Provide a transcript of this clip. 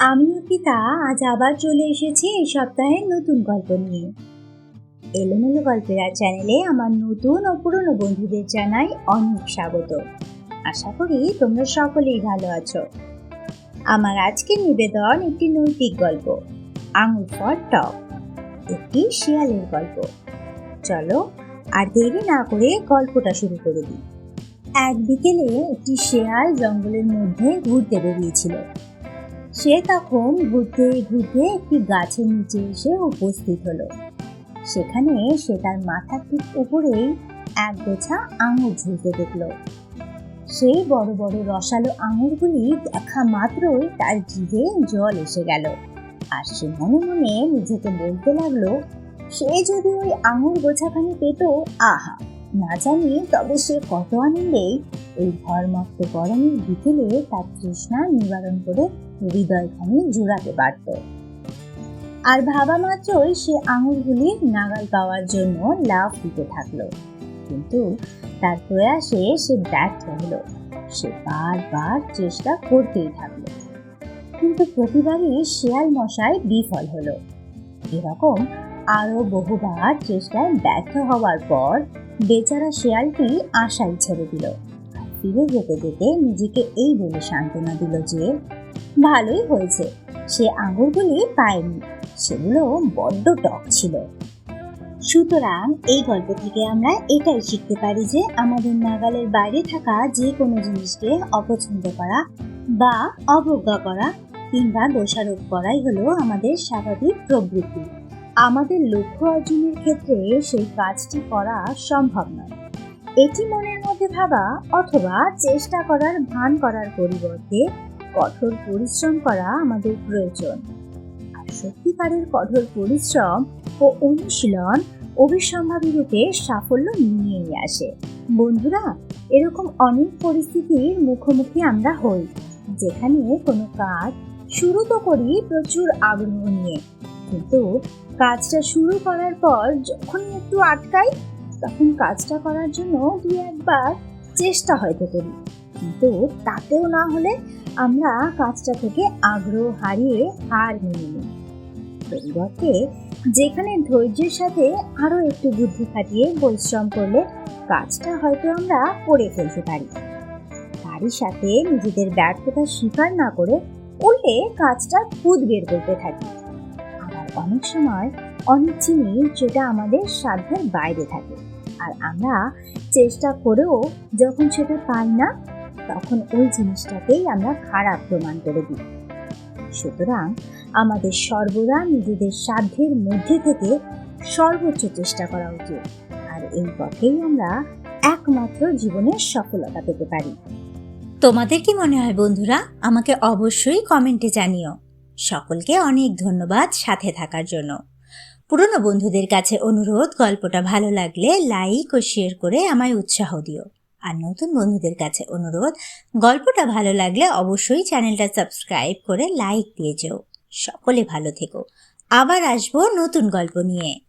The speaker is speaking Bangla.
আমি অর্পিতা আজ আবার চলে এসেছি এই সপ্তাহের নতুন গল্প নিয়ে। এলোমেলো গল্পের চ্যানেলে আমার নতুন ও পুরনো বন্ধুদের জানাই অনেক স্বাগত। আশা করি তোমরা সকলেই ভালো আছো। আমার আজকের নিবেদন একটি নৈতিক গল্প আঙুর ফর টক। একটি শিয়ালের গল্প। চলো আর দেরি না করে গল্পটা শুরু করে দিই। এক বিকেলে একটি শেয়াল জঙ্গলের মধ্যে ঘুরতে বেরিয়েছিল। সে তখন ঘুরতে ঘুরতে একটি গাছের নিচে এসে উপস্থিত হলো। সেখানে সে তার মাথার ঠিক উপরেই এক গোছা আঙুর ঝুলতে দেখল। সেই বড় বড় রসালো আঙুরগুলি দেখা মাত্রই তার জিভে জল এসে গেল। আর সে মনে মনে নিজেকে বলতে লাগল, সে যদি ওই আঙুর গোছাখানি পেত, আহা, না জানি তবে সে কত আনন্দেই এই ঘরমক্ত গরমের বিকেলে তার তৃষ্ণা নিবারণ করে হৃদয়খানি জোড়াতে পারত। আর ভাবা মাত্রই সে আঙুরগুলি নাগাল পাওয়ার জন্য লাভ দিতে থাকল। কিন্তু তার প্রয়াসে সে ব্যর্থ হলো। সে বারবার চেষ্টা করতেই থাকল। কিন্তু প্রতিবারই শেয়াল মশাই বিফল হলো। এরকম আরও বহুবার চেষ্টায় ব্যর্থ হওয়ার পর বেচারা শেয়ালটি আশাই ছেড়ে দিল। ফিরে যেতে যেতে নিজেকে এই বলে সান্ত্বনা দিল যে, ভালোই হয়েছে। সে আঙুরগুলি পায়নি। সেগুলো বড্ড টক ছিল। সুতরাং এই গল্প থেকে আমরা এটাই শিখতে পারি যে, আমাদের নাগালের বাইরে থাকা যে কোনো জিনিসকে অপছন্দ করা বা অবজ্ঞা করা কিংবা দোষারোপ করাই হলো আমাদের স্বাভাবিক প্রবৃত্তি। আমাদের লক্ষ্য অর্জনের ক্ষেত্রে সেই কাজটি করা সম্ভব নয়। এটি মনের মধ্যে ভাবা অথবা চেষ্টা করার ভান করার পরিবর্তে কঠোর পরিশ্রম করা আমাদের প্রয়োজন। আর সত্যিকারের কঠোর পরিশ্রম ও অনুশীলন অবিসম্ভাবী রূপে সাফল্য নিয়েই আসে। বন্ধুরা, এরকম অনেক পরিস্থিতির মুখোমুখি আমরা হই, যেখানে কোনো কাজ শুরু তো করি প্রচুর আগ্রহ নিয়ে। কিন্তু কাজটা শুরু করার পর যখনই একটু আটকাই তখন কাজটা করার জন্য দুই একবার চেষ্টা হয়তো করি কিন্তু তাতেও না হলে আমরা কাজটা থেকে আগ্রহ হারিয়ে হার মেনে নিই। পরিবর্তে যেখানে ধৈর্যের সাথে আরও একটু বুদ্ধি খাটিয়ে পরিশ্রম করলে কাজটা হয়তো আমরা করে ফেলতে পারি। তারই সাথে নিজেদের ব্যর্থতা স্বীকার না করে উল্টে কাজটা খুদ বের করতে থাকি। অনেক সময় অনেক জিনিস যেটা আমাদের সাধ্যের বাইরে থাকে। আর আমরা চেষ্টা করেও যখন সেটা পাই না, তখন ওই জিনিসটাকেই আমরা খারাপ প্রমাণ করে দিই। সুতরাং আমাদের সর্বদা নিজেদের সাধ্যের মধ্যে থেকে সর্বোচ্চ চেষ্টা করা উচিত। আর এই পথেই আমরা একমাত্র জীবনের সফলতা পেতে পারি। তোমাদের কি মনে হয় বন্ধুরা? আমাকে অবশ্যই কমেন্টে জানিও। সকলকে অনেক ধন্যবাদ সাথে থাকার জন্য। পুরনো বন্ধুদের কাছে অনুরোধ, গল্পটা ভালো লাগলে লাইক ও শেয়ার করে আমায় উৎসাহ দিও। আর নতুন বন্ধুদের কাছে অনুরোধ, গল্পটা ভালো লাগলে অবশ্যই চ্যানেলটা সাবস্ক্রাইব করে লাইক দিয়ে যেও। সকলে ভালো থেকো। আবার আসব নতুন গল্প নিয়ে।